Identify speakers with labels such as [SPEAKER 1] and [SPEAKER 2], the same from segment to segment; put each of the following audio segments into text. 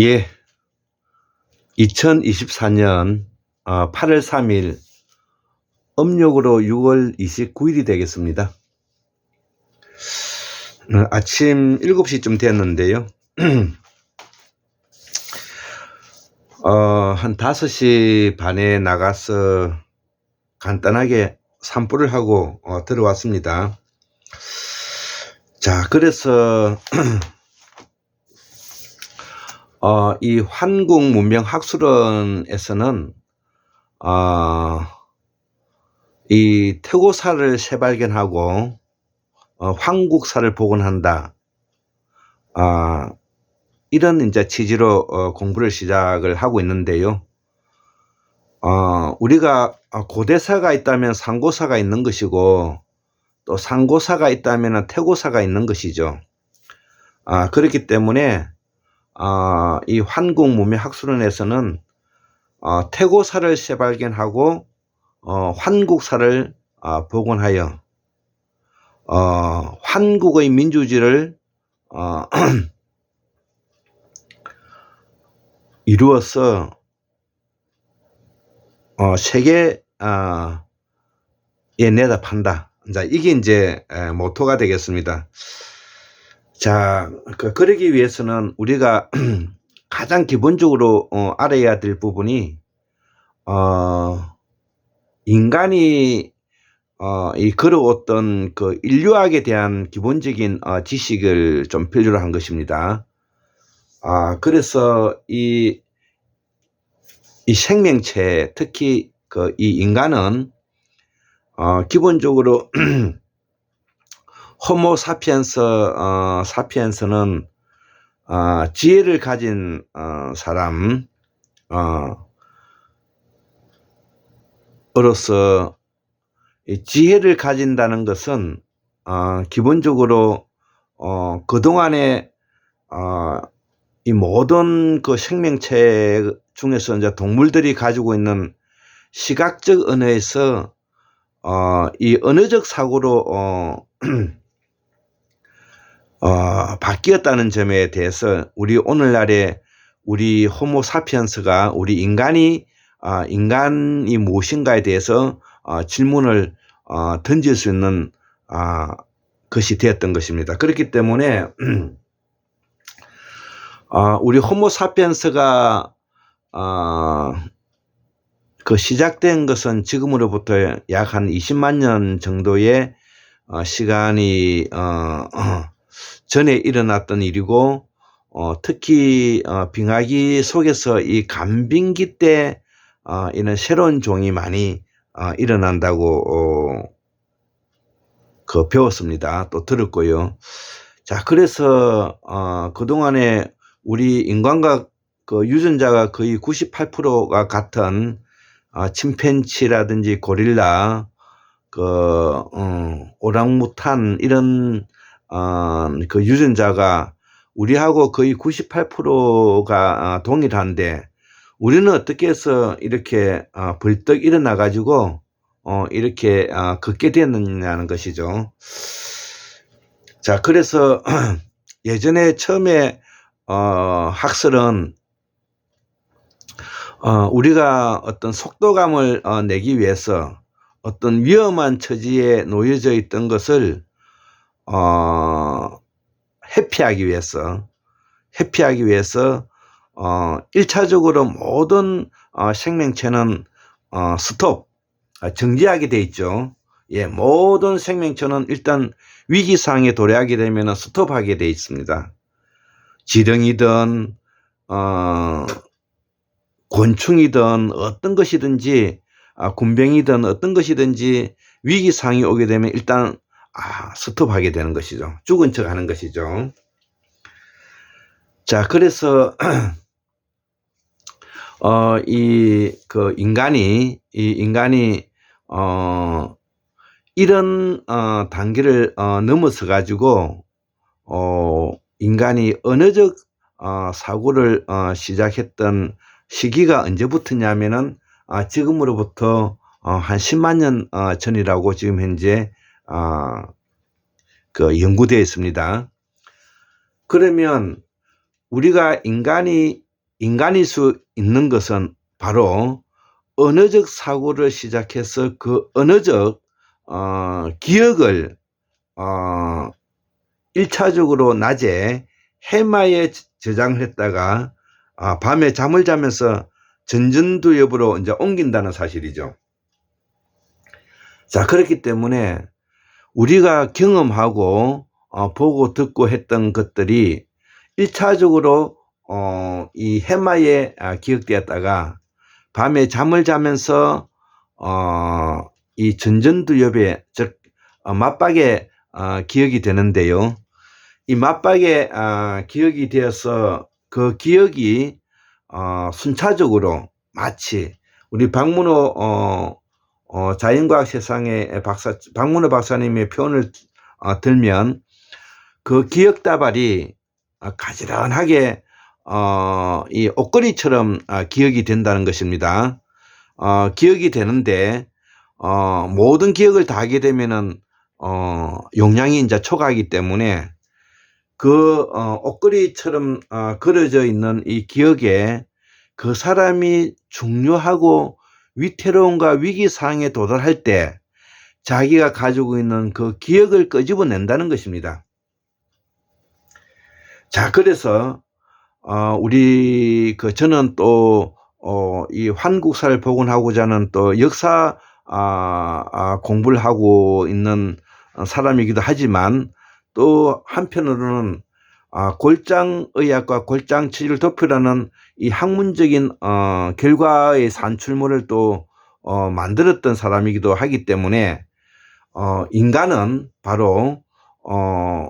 [SPEAKER 1] 예. 2024년 8월 3일 음력으로 6월 29일이 되겠습니다. 어, 아침 7시쯤 됐는데요. 어, 한 5시 반에 나가서 간단하게 산불을 하고 어, 들어왔습니다. 자, 그래서 어, 이 환국 문명 학술원에서는 어, 이 태고사를 재발견하고 어, 황국사를 복원한다. 아, 이런 이제 취지로 어, 공부를 시작을 하고 있는데요. 어, 우리가 고대사가 있다면 상고사가 있는 것이고 또 상고사가 있다면 태고사가 있는 것이죠. 아, 그렇기 때문에 어, 이 환국 문명 학술원에서는 어, 태고사를 재발견하고 어, 환국사를 어, 복원하여 어, 환국의 민주주의를 어, 이루어서 어, 세계에 어, 내다 판다. 자, 이게 이제 에, 모토가 되겠습니다. 자, 그, 그러기 위해서는 우리가 가장 기본적으로 어, 알아야 될 부분이 어, 인간이 어, 이 걸어왔던 그 인류학에 대한 기본적인 어, 지식을 좀 필요로 한 것입니다. 아, 그래서 이, 이 생명체, 특히 그 이 인간은 어, 기본적으로 호모 사피엔스 어, 사피엔스는 어, 지혜를 가진 어, 사람 어, 으로서 이 지혜를 가진다는 것은 어, 기본적으로 어, 그동안에 어, 이 모든 그 생명체 중에서 이제 동물들이 가지고 있는 시각적 언어에서 어, 이 언어적 사고로 어, 어, 바뀌었다는 점에 대해서 우리 오늘날의 우리 호모 사피엔스가 우리 인간이 어, 인간이 무엇인가에 대해서 어, 질문을 어, 던질 수 있는 어, 것이 되었던 것입니다. 그렇기 때문에 어, 우리 호모 사피엔스가 어, 그 시작된 것은 지금으로부터 약 한 20만 년 정도의 어, 시간이 어, 어, 전에 일어났던 일이고 어, 특히 어, 빙하기 속에서 이 간빙기 때 어, 이런 새로운 종이 많이 어, 일어난다고 어, 그 배웠습니다. 또 들었고요. 자, 그래서 어, 그동안에 우리 인간과 그 유전자가 거의 98%가 같은 어, 침팬치라든지 고릴라, 그 어, 오랑무탄 이런 어, 그 유전자가 우리하고 거의 98%가 어, 동일한데 우리는 어떻게 해서 이렇게 어, 벌떡 일어나 가지고 어, 이렇게 어, 걷게 되느냐는 것이죠. 자, 그래서 예전에 처음에 어, 학설은 어, 우리가 어떤 속도감을 어, 내기 위해서 어떤 위험한 처지에 놓여져 있던 것을 어, 회피하기 위해서 회피하기 위해서 어, 1차적으로 모든 어, 생명체는 어, 스톱 아, 정지하게 돼 있죠. 예, 모든 생명체는 일단 위기 상황에 도래하게 되면 스톱하게 돼 있습니다. 지렁이든 어, 곤충이든 어떤 것이든지 아, 군병이든 어떤 것이든지 위기 상황이 오게 되면 일단 아, 스톱하게 되는 것이죠. 죽은 척 하는 것이죠. 자, 그래서 어, 이, 그, 인간이, 이 인간이, 어, 이런, 어, 단계를, 어, 넘어서 가지고, 어, 인간이 언어적, 어, 사고를, 어, 시작했던 시기가 언제부터냐면은, 아, 지금으로부터, 어, 한 10만 년, 어, 전이라고 지금 현재, 어, 그, 연구되어 있습니다. 그러면, 우리가 인간이 인간일 수 있는 것은 바로 언어적 사고를 시작해서 그 언어적 어, 기억을 어, 1차적으로 낮에 해마에 저장을 했다가 아, 밤에 잠을 자면서 전전두엽으로 이제 옮긴다는 사실이죠. 자, 그렇기 때문에 우리가 경험하고 어, 보고 듣고 했던 것들이 1차적으로 어, 이 해마에 아, 기억되었다가 밤에 잠을 자면서 어, 이 전전두엽에 즉 어, 맞박에 어, 기억이 되는데요. 이 맞박에 아, 기억이 되어서 그 기억이 어, 순차적으로 마치 우리 박문호 어, 어, 자연과학 세상의 박사 박문호 박사님의 표현을 어, 들면 그 기억 다발이 어, 가지런하게 어, 이 옷걸이처럼 어, 기억이 된다는 것입니다. 어, 기억이 되는데 어, 모든 기억을 다 하게 되면은 어, 용량이 이제 초과하기 때문에 그 어, 옷걸이처럼 어, 그려져 있는 이 기억에 그 사람이 중요하고 위태로움과 위기 상황에 도달할 때 자기가 가지고 있는 그 기억을 끄집어낸다는 것입니다. 자, 그래서 어, 우리 그 저는 또 어, 이 환국사를 복원하고자 하는 또 역사 아, 아, 공부를 하고 있는 사람이기도 하지만 또 한편으로는 아, 골장의학과 골장치질 도표라는 이 학문적인 어, 결과의 산출물을 또 어, 만들었던 사람이기도 하기 때문에 어, 인간은 바로 어,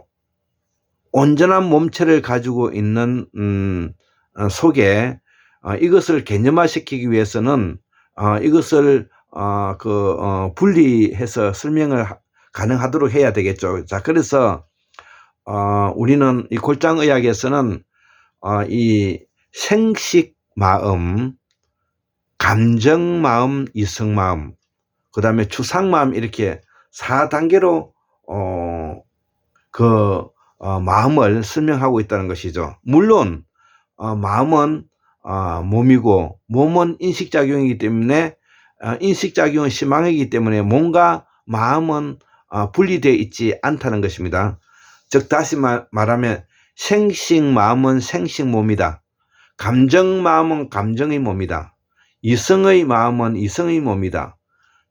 [SPEAKER 1] 온전한 몸체를 가지고 있는 음, 어, 속에 어, 이것을 개념화시키기 위해서는 어, 이것을 어, 그 어, 분리해서 설명을 하, 가능하도록 해야 되겠죠. 자, 그래서 어, 우리는 이 골장의학에서는 어, 이 생식 마음, 감정 마음, 이성 마음, 그 다음에 추상 마음 이렇게 4단계로 어, 그 어, 마음을 설명하고 있다는 것이죠. 물론 어, 마음은 어, 몸이고 몸은 인식작용이기 때문에 어, 인식작용은 심망이기 때문에 뭔가 마음은 어, 분리되어 있지 않다는 것입니다. 즉 다시 말, 말하면 생식 마음은 생식 몸이다. 감정 마음은 감정의 몸이다. 이성의 마음은 이성의 몸이다.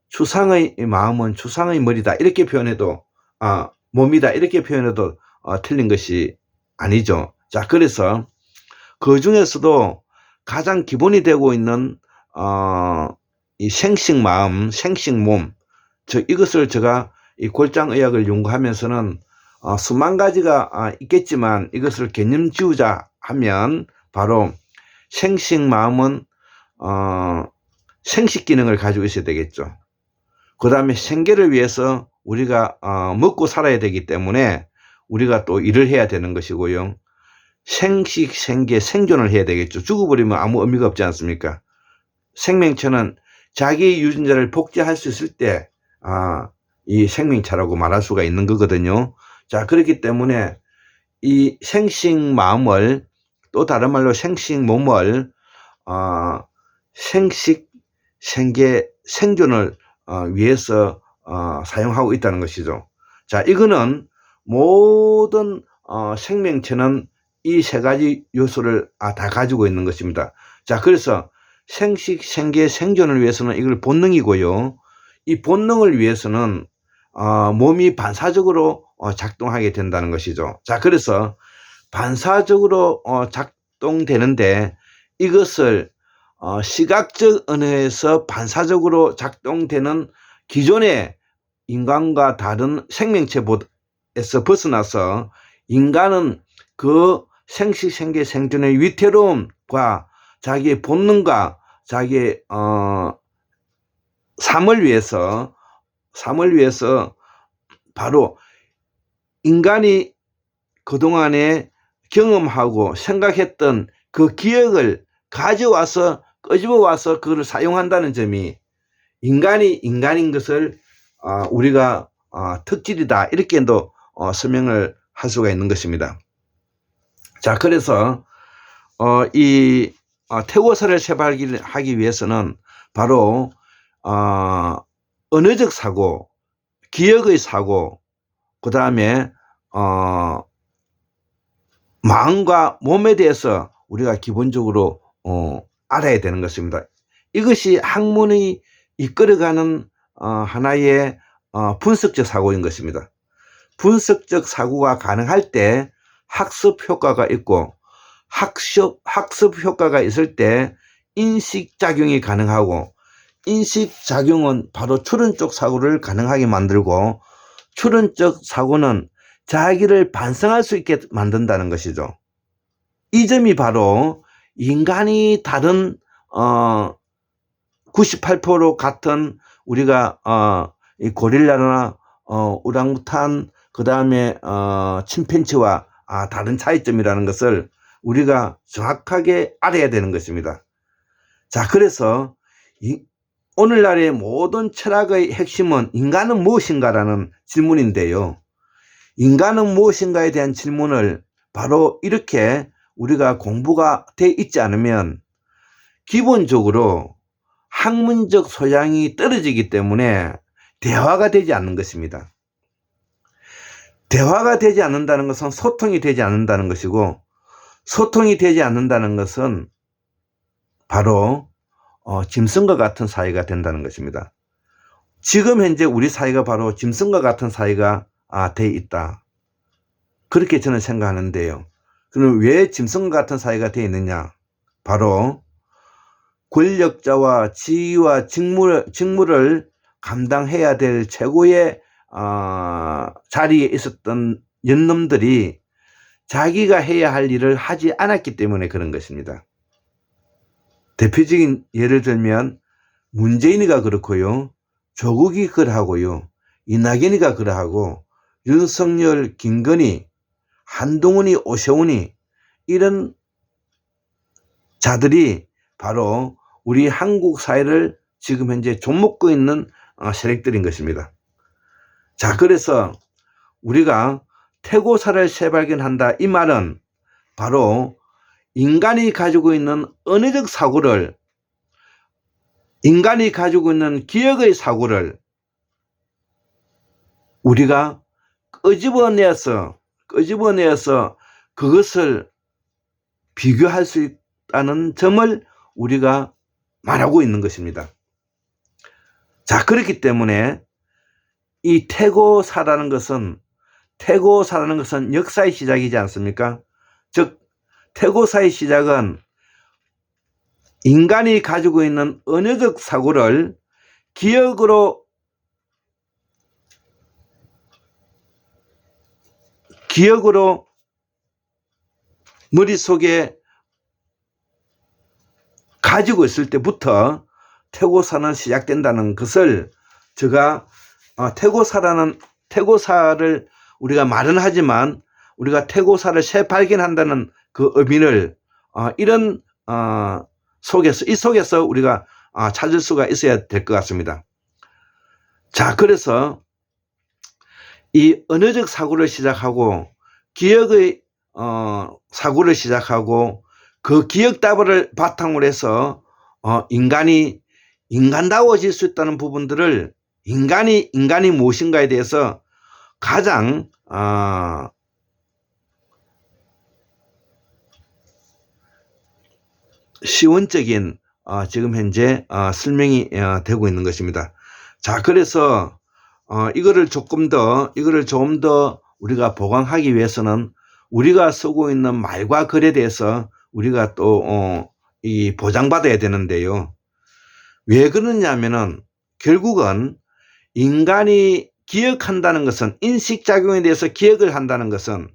[SPEAKER 1] 추상의 마음은 추상의 머리다. 이렇게 표현해도 아, 몸이다. 이렇게 표현해도 어, 틀린 것이 아니죠. 자, 그래서 그 중에서도 가장 기본이 되고 있는 어, 이 생식 마음, 생식 몸, 즉 이것을 제가 이 골장 의학을 연구하면서는 어, 수만 가지가 아, 있겠지만 이것을 개념 지우자 하면 바로 생식 마음은 어, 생식 기능을 가지고 있어야 되겠죠. 그 다음에 생계를 위해서 우리가 어, 먹고 살아야 되기 때문에 우리가 또 일을 해야 되는 것이고요. 생식, 생계, 생존을 해야 되겠죠. 죽어버리면 아무 의미가 없지 않습니까? 생명체는 자기 유전자를 복제할 수 있을 때, 아, 이 생명체라고 말할 수가 있는 거거든요. 자, 그렇기 때문에 이 생식 마음을 또 다른 말로 생식 몸을, 어, 생식, 생계, 생존을 어, 위해서 어, 사용하고 있다는 것이죠. 자, 이거는 모든 어, 생명체는 이 세 가지 요소를 아, 다 가지고 있는 것입니다. 자, 그래서 생식, 생계, 생존을 위해서는 이걸 본능이고요. 이 본능을 위해서는 어, 몸이 반사적으로 어, 작동하게 된다는 것이죠. 자, 그래서 반사적으로 어, 작동되는데 이것을 어, 시각적 언어에서 반사적으로 작동되는 기존의 인간과 다른 생명체에서 벗어나서 인간은 그 생식, 생계, 생존의 위태로움과 자기의 본능과 자기의 어, 삶을 위해서 삶을 위해서 바로 인간이 그동안에 경험하고 생각했던 그 기억을 가져와서 끄집어 와서 그걸 사용한다는 점이 인간이 인간인 것을 어, 우리가 어, 특질이다 이렇게도 어, 설명을 할 수가 있는 것입니다. 자 그래서 어, 이 어, 태고사를 세발하기 위해서는 바로 어, 언어적 사고, 기억의 사고, 그 다음에 어, 마음과 몸에 대해서 우리가 기본적으로 어, 알아야 되는 것입니다. 이것이 학문이 이끌어가는 어, 하나의 어, 분석적 사고인 것입니다. 분석적 사고가 가능할 때 학습 효과가 있고 학습, 학습 효과가 있을 때 인식 작용이 가능하고 인식 작용은 바로 추론적 사고를 가능하게 만들고 추론적 사고는 자기를 반성할 수 있게 만든다는 것이죠. 이 점이 바로 인간이 다른 어 98% 같은 우리가 어 이 고릴라나 어 우랑우탄 그다음에 어 침팬지와 아 다른 차이점이라는 것을 우리가 정확하게 알아야 되는 것입니다. 자, 그래서 이, 오늘날의 모든 철학의 핵심은 인간은 무엇인가라는 질문인데요. 인간은 무엇인가에 대한 질문을 바로 이렇게 우리가 공부가 돼 있지 않으면 기본적으로 학문적 소양이 떨어지기 때문에 대화가 되지 않는 것입니다. 대화가 되지 않는다는 것은 소통이 되지 않는다는 것이고 소통이 되지 않는다는 것은 바로 어, 짐승과 같은 사회가 된다는 것입니다. 지금 현재 우리 사회가 바로 짐승과 같은 사회가 아, 돼 있다. 그렇게 저는 생각하는데요. 그럼 왜 짐승과 같은 사회가 돼 있느냐? 바로 권력자와 지위와 직무, 직무를 감당해야 될 최고의 어, 자리에 있었던 연놈들이 자기가 해야 할 일을 하지 않았기 때문에 그런 것입니다. 대표적인 예를 들면 문재인이가 그렇고요. 조국이 그러하고요. 이낙연이가 그러하고 윤석열, 김건희, 한동훈이, 오세훈이 이런 자들이 바로 우리 한국 사회를 지금 현재 좀먹고 있는 어, 세력들인 것입니다. 자, 그래서 우리가 태고사를 재발견한다. 이 말은 바로 인간이 가지고 있는 언어적 사고를 인간이 가지고 있는 기억의 사고를 우리가 끄집어내서 끄집어내서 그것을 비교할 수 있다는 점을 우리가 말하고 있는 것입니다. 자, 그렇기 때문에 이 태고사라는 것은 태고사라는 것은 역사의 시작이지 않습니까? 즉 태고사의 시작은 인간이 가지고 있는 언어적 사고를 기억으로 기억으로 머릿속에 가지고 있을 때부터 태고사는 시작된다는 것을 제가 어, 태고사라는 태고사를 우리가 말은 하지만 우리가 태고사를 재발견한다는 그 의미를 어, 이런 어, 속에서 이 속에서 우리가 어, 찾을 수가 있어야 될 것 같습니다. 자, 그래서 이 언어적 사고를 시작하고 기억의 어, 사고를 시작하고 그 기억 답을 바탕으로 해서 어, 인간이 인간다워질 수 있다는 부분들을 인간이 인간이 무엇인가에 대해서 가장 어, 시원적인 어, 지금 현재 어, 설명이 어, 되고 있는 것입니다. 자, 그래서 어, 이거를 조금 더 이거를 좀 더 우리가 보강하기 위해서는 우리가 쓰고 있는 말과 글에 대해서 우리가 또 어, 이 보장받아야 되는데요. 왜 그러냐면은 결국은 인간이 기억한다는 것은 인식작용에 대해서 기억을 한다는 것은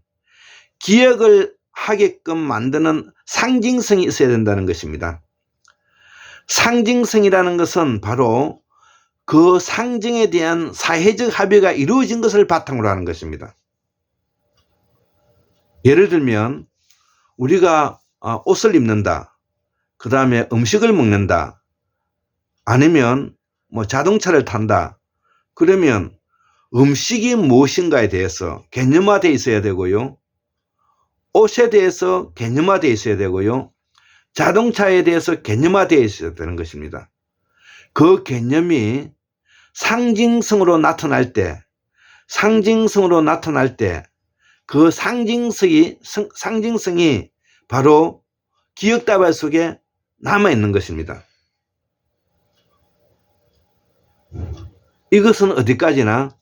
[SPEAKER 1] 기억을 하게끔 만드는 상징성이 있어야 된다는 것입니다. 상징성이라는 것은 바로 그 상징에 대한 사회적 합의가 이루어진 것을 바탕으로 하는 것입니다. 예를 들면 우리가 어, 옷을 입는다. 그 다음에 음식을 먹는다. 아니면 뭐 자동차를 탄다. 그러면 음식이 무엇인가에 대해서 개념화되어 있어야 되고요. 옷에 대해서 개념화되어 있어야 되고요. 자동차에 대해서 개념화되어 있어야 되는 것입니다. 그 개념이 상징성으로 나타날 때, 상징성으로 나타날 때, 그 상징성이, 성- 상징성이 바로 기억다발 속에 남아있는 것입니다. 이것은 어디까지나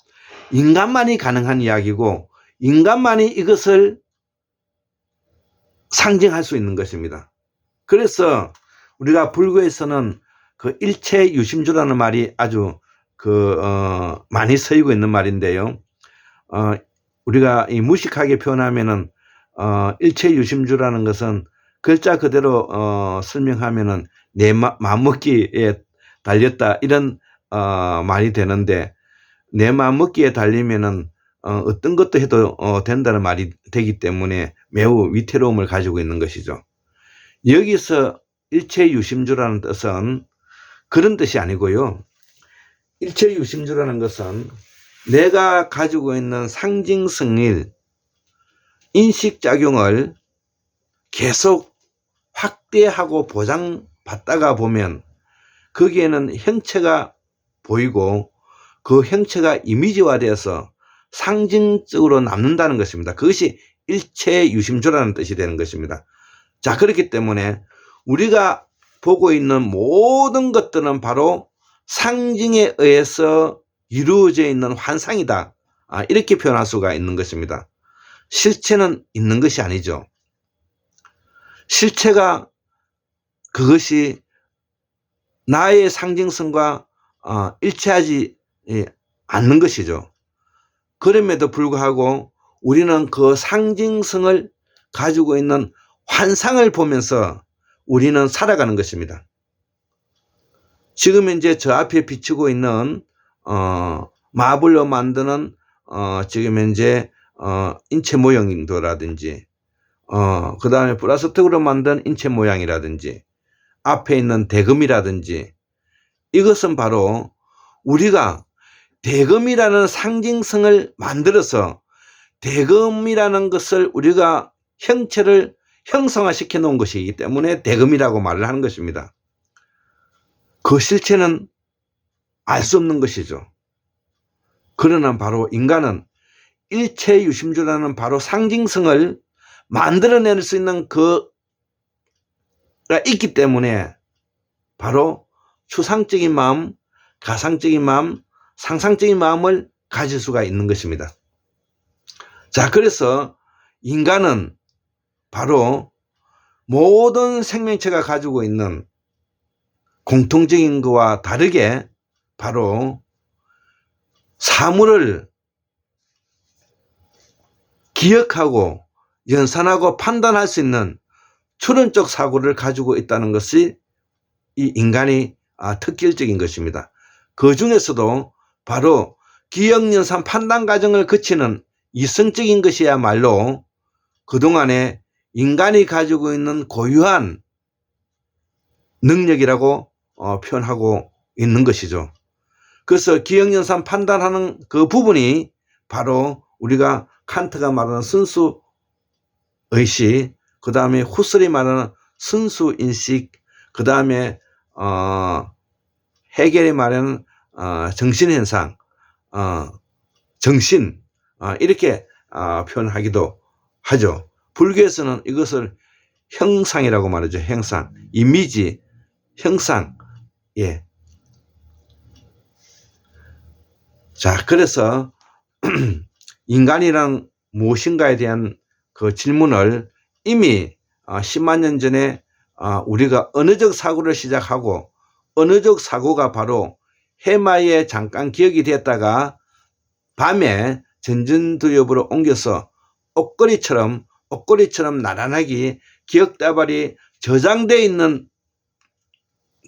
[SPEAKER 1] 인간만이 가능한 이야기고, 인간만이 이것을 상징할 수 있는 것입니다. 그래서 우리가 불교에서는 그 일체 유심주라는 말이 아주 그, 어, 많이 쓰이고 있는 말인데요. 어, 우리가 이 무식하게 표현하면은, 어, 일체 유심주라는 것은 글자 그대로, 어, 설명하면은 내 마, 마음먹기에 달렸다. 이런, 어, 말이 되는데, 내 마음먹기에 달리면은, 어, 어떤 것도 해도, 어, 된다는 말이 되기 때문에 매우 위태로움을 가지고 있는 것이죠. 여기서 일체 유심주라는 뜻은 그런 뜻이 아니고요. 일체 유심주라는 것은 내가 가지고 있는 상징성일 인식작용을 계속 확대하고 보장받다가 보면 거기에는 형체가 보이고 그 형체가 이미지화되어서 상징적으로 남는다는 것입니다. 그것이 일체 유심주라는 뜻이 되는 것입니다. 자, 그렇기 때문에 우리가 보고 있는 모든 것들은 바로 상징에 의해서 이루어져 있는 환상이다. 아, 이렇게 표현할 수가 있는 것입니다. 실체는 있는 것이 아니죠. 실체가 그것이 나의 상징성과 어, 일치하지 예, 않는 것이죠. 그럼에도 불구하고 우리는 그 상징성을 가지고 있는 환상을 보면서 우리는 살아가는 것입니다. 지금 이제 저 앞에 비추고 있는 어, 마블로 만드는 어, 지금 현재 어, 인체 모형도라든지 어, 그 다음에 플라스틱으로 만든 인체 모양이라든지 앞에 있는 대금이라든지 이것은 바로 우리가 대금이라는 상징성을 만들어서 대금이라는 것을 우리가 형체를 형성화시켜 놓은 것이기 때문에 대금이라고 말을 하는 것입니다. 그 실체는 알 수 없는 것이죠. 그러나 바로 인간은 일체 유심주라는 바로 상징성을 만들어낼 수 있는 그가 있기 때문에 바로 추상적인 마음, 가상적인 마음, 상상적인 마음을 가질 수가 있는 것입니다. 자, 그래서 인간은 바로 모든 생명체가 가지고 있는 공통적인 것과 다르게 바로 사물을 기억하고 연산하고 판단할 수 있는 추론적 사고를 가지고 있다는 것이 이 인간의 아, 특질적인 것입니다. 그 중에서도 바로 기억, 연산, 판단 과정을 거치는 이성적인 것이야말로 그동안에 인간이 가지고 있는 고유한 능력이라고 어, 표현하고 있는 것이죠. 그래서 기억연산 판단하는 그 부분이 바로 우리가 칸트가 말하는 순수 의식, 그 다음에 후슬이 말하는 순수 인식, 그 다음에 어, 해결이 말하는 어, 정신 현상, 어, 정신 어, 이렇게 어, 표현하기도 하죠. 불교에서는 이것을 형상이라고 말하죠. 형상, 이미지, 형상. 예. 자, 그래서 인간이란 무엇인가에 대한 그 질문을 이미 10만 년 전에 아, 우리가 언어적 사고를 시작하고 언어적 사고가 바로 해마에 잠깐 기억이 됐다가 밤에 전전두엽으로 옮겨서 옷걸이처럼 옷걸이처럼 나란하게 기억다발이 저장되어 있는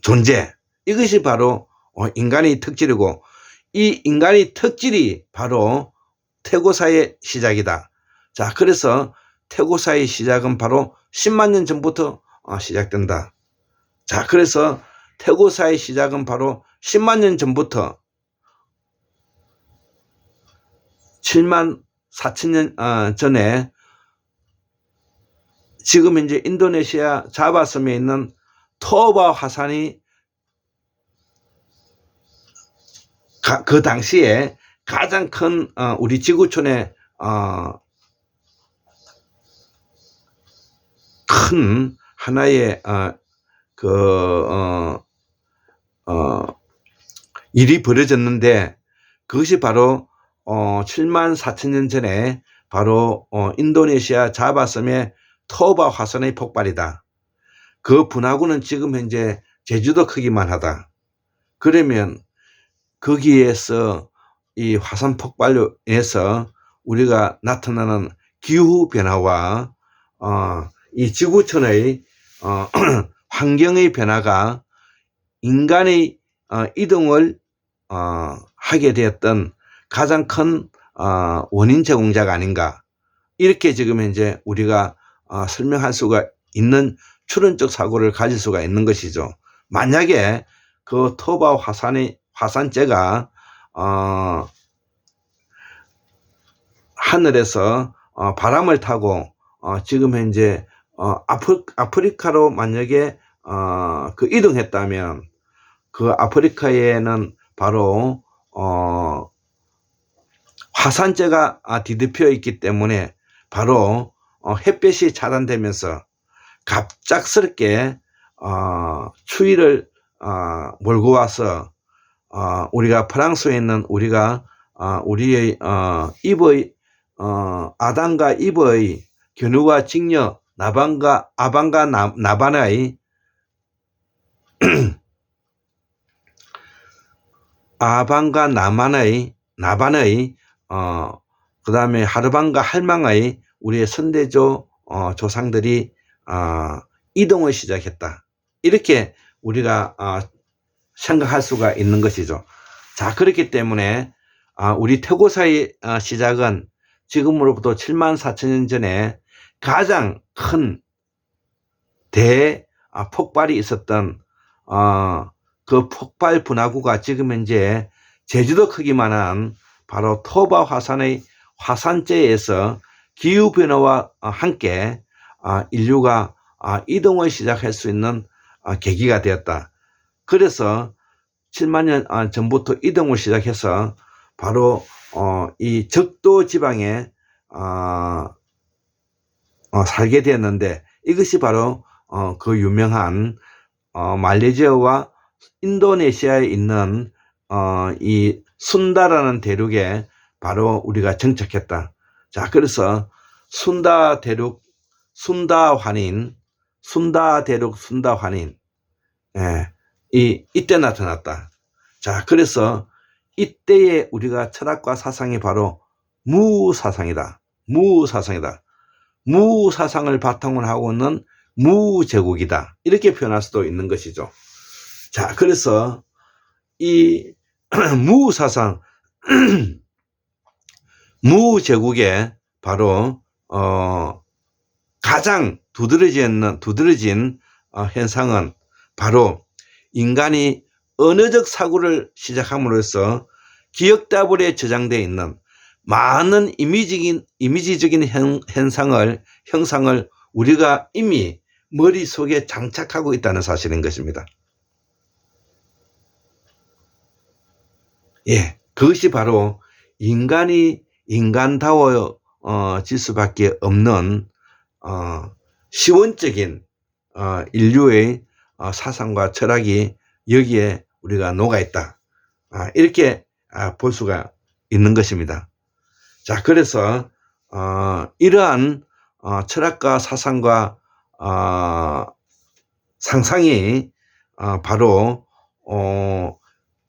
[SPEAKER 1] 존재 이것이 바로 어, 인간의 특질이고 이 인간의 특질이 바로 태고사의 시작이다. 자, 그래서 태고사의 시작은 바로 10만 년 전부터 어, 시작된다. 자, 그래서 태고사의 시작은 바로 10만 년 전부터 7만 4천 년 어, 전에 지금 현재 인도네시아 자바섬에 있는 토바 화산이 가- 그 당시에 가장 큰 어, 우리 지구촌의 어, 큰 하나의 어, 그 어, 어, 일이 벌어졌는데 그것이 바로 어, 7만 4천 년 전에 바로 어, 인도네시아 자바섬의 토바 화산의 폭발이다. 그 분화구는 지금 현재 제주도 크기만 하다. 그러면 거기에서 이 화산 폭발로 인해서 우리가 나타나는 기후 변화와 어, 이 지구촌의 어, 환경의 변화가 인간의 어, 이동을 어, 하게 되었던 가장 큰 어, 원인 제공자가 아닌가 이렇게 지금 현재 우리가 어, 설명할 수가 있는 추론적 사고를 가질 수가 있는 것이죠. 만약에 그 토바 화산의 화산재가 어, 하늘에서 어, 바람을 타고 어, 지금 현재 어, 아프, 아프리카로 만약에 어, 그 이동했다면 그 아프리카에는 바로 어, 화산재가 아, 뒤덮여 있기 때문에 바로 어, 햇볕이 차단되면서 갑작스럽게 어, 추위를 어, 몰고 와서 어, 우리가 프랑스에 있는 우리가 어, 우리의 어, 이브의 어, 아담과 이브의 견우와 직녀 나반과 아반과 나, 나반의 아반과 나만의 나반의 어 그 다음에 하르반과 할망의 우리의 선대조 어, 조상들이 어, 이동을 시작했다. 이렇게 우리가 어, 생각할 수가 있는 것이죠. 자 그렇기 때문에 아, 우리 태고사의 어, 시작은 지금으로부터 7만 4천 년 전에 가장 큰대 아, 폭발이 있었던 어, 그 폭발 분화구가 지금 현재 제주도 크기만한 바로 토바 화산의 화산재에서 기후 변화와 어, 함께 아, 인류가 아, 이동을 시작할 수 있는 아, 계기가 되었다. 그래서 7만 년 아, 전부터 이동을 시작해서 바로 어, 이 적도 지방에 어, 어, 살게 되었는데 이것이 바로 어, 그 유명한 어, 말레이시아와 인도네시아에 있는 어, 이 순다라는 대륙에 바로 우리가 정착했다. 자, 그래서 순다 대륙, 순다 환인, 순다 대륙, 순다 환인, 예, 이 이때 나타났다. 자, 그래서 이때에 우리가 철학과 사상이 바로 무사상이다. 무사상이다. 무사상을 바탕으로 하고 있는 무제국이다. 이렇게 표현할 수도 있는 것이죠. 자, 그래서 이 무사상, 무제국의 바로 어 가장 두드러진 두드러진 어, 현상은 바로 인간이 언어적 사고를 시작함으로써 기억다불에 저장되어 있는 많은 이미지적인 이미지적인 현, 현상을 형상을 우리가 이미 머릿속에 장착하고 있다는 사실인 것입니다. 예, 그것이 바로 인간이 인간다워 어, 질 수밖에 없는 어, 시원적인 어, 인류의 어, 사상과 철학이 여기에 우리가 녹아 있다. 아, 이렇게 아, 볼 수가 있는 것입니다. 자, 그래서 어, 이러한 어, 철학과 사상과 어, 상상이 어, 바로 어,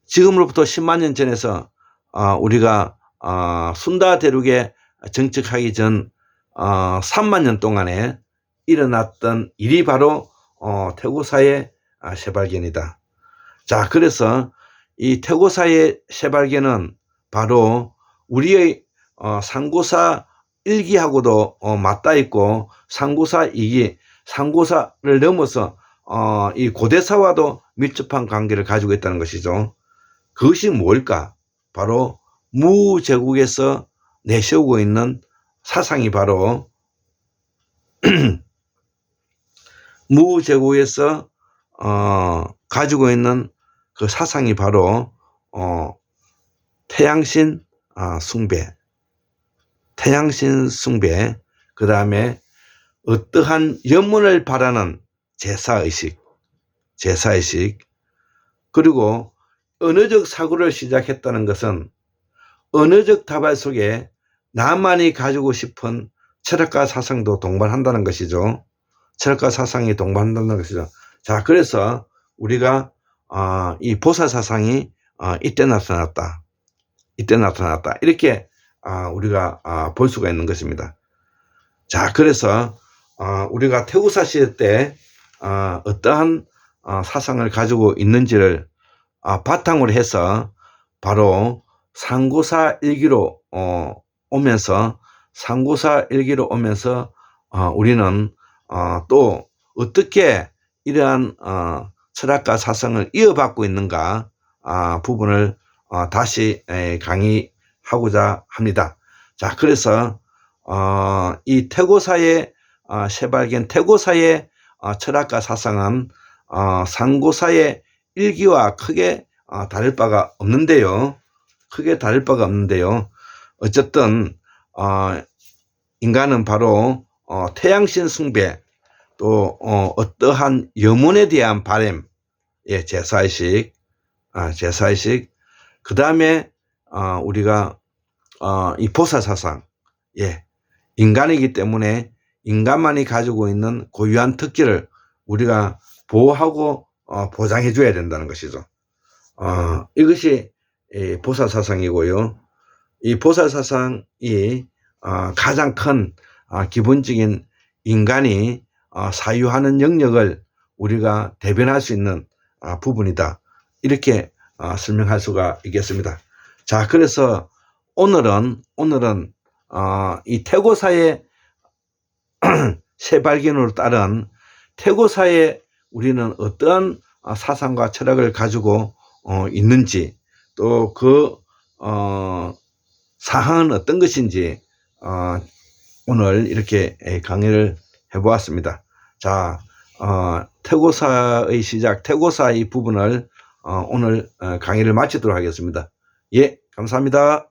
[SPEAKER 1] 지금으로부터 10만 년 전에서 어, 우리가 어, 순다 대륙에 정착하기 전 어, 3만 년 동안에 일어났던 일이 바로 어, 태고사의 아, 쇠발견이다. 자, 그래서 이 태고사의 쇠발견은 바로 우리의 어, 상고사 일기하고도 어, 맞닿아 있고 상고사 이기 상고사를 넘어서 어, 이 고대사와도 밀접한 관계를 가지고 있다는 것이죠. 그것이 뭘까? 바로 무제국에서 내세우고 있는 사상이 바로 무제국에서 어, 가지고 있는 그 사상이 바로 어, 태양신 아, 숭배, 태양신 숭배, 그 다음에 어떠한 영문을 바라는 제사의식, 제사의식, 그리고 언어적 사고를 시작했다는 것은 언어적 다발 속에 나만이 가지고 싶은 철학과 사상도 동반한다는 것이죠. 철학과 사상이 동반한다는 것이죠. 자, 그래서 우리가 어, 이 보사 사상이 어, 이때 나타났다. 이때 나타났다. 이렇게 어, 우리가 어, 볼 수가 있는 것입니다. 자, 그래서 어, 우리가 태구사 시대 때 어, 어떠한 어, 사상을 가지고 있는지를 어, 바탕으로 해서 바로 상고사 일기로 어, 오면서 상고사 일기로 오면서 어, 우리는 어, 또 어떻게 이러한 어, 철학과 사상을 이어받고 있는가 아, 부분을 어, 다시 에, 강의하고자 합니다. 자, 그래서 어, 이 태고사의 어, 새발견 태고사의 어, 철학과 사상은 어, 상고사의 일기와 크게 어, 다를 바가 없는데요. 크게 다를 바가 없는데요. 어쨌든 어, 인간은 바로 어, 태양신 숭배 또 어, 어떠한 염원에 대한 바램, 예, 제사의식, 아, 제사의식, 그 다음에 어, 우리가 어, 이 보사 사상, 예, 인간이기 때문에 인간만이 가지고 있는 고유한 특기를 우리가 보호하고 어, 보장해 줘야 된다는 것이죠. 어, 이것이 이 보사사상이고요. 이 보사사상이 어, 가장 큰 어, 기본적인 인간이 어, 사유하는 영역을 우리가 대변할 수 있는 어, 부분이다. 이렇게 어, 설명할 수가 있겠습니다. 자, 그래서 오늘은 오늘은 어, 이 태고사의 새 발견으로 따른 태고사의 우리는 어떠한 어, 사상과 철학을 가지고 어, 있는지 또그 어, 사항은 어떤 것인지 어, 오늘 이렇게 강의를 해보았습니다. 자, 어, 태고사의 시작, 태고사 의 부분을 어, 오늘 어, 강의를 마치도록 하겠습니다. 예, 감사합니다.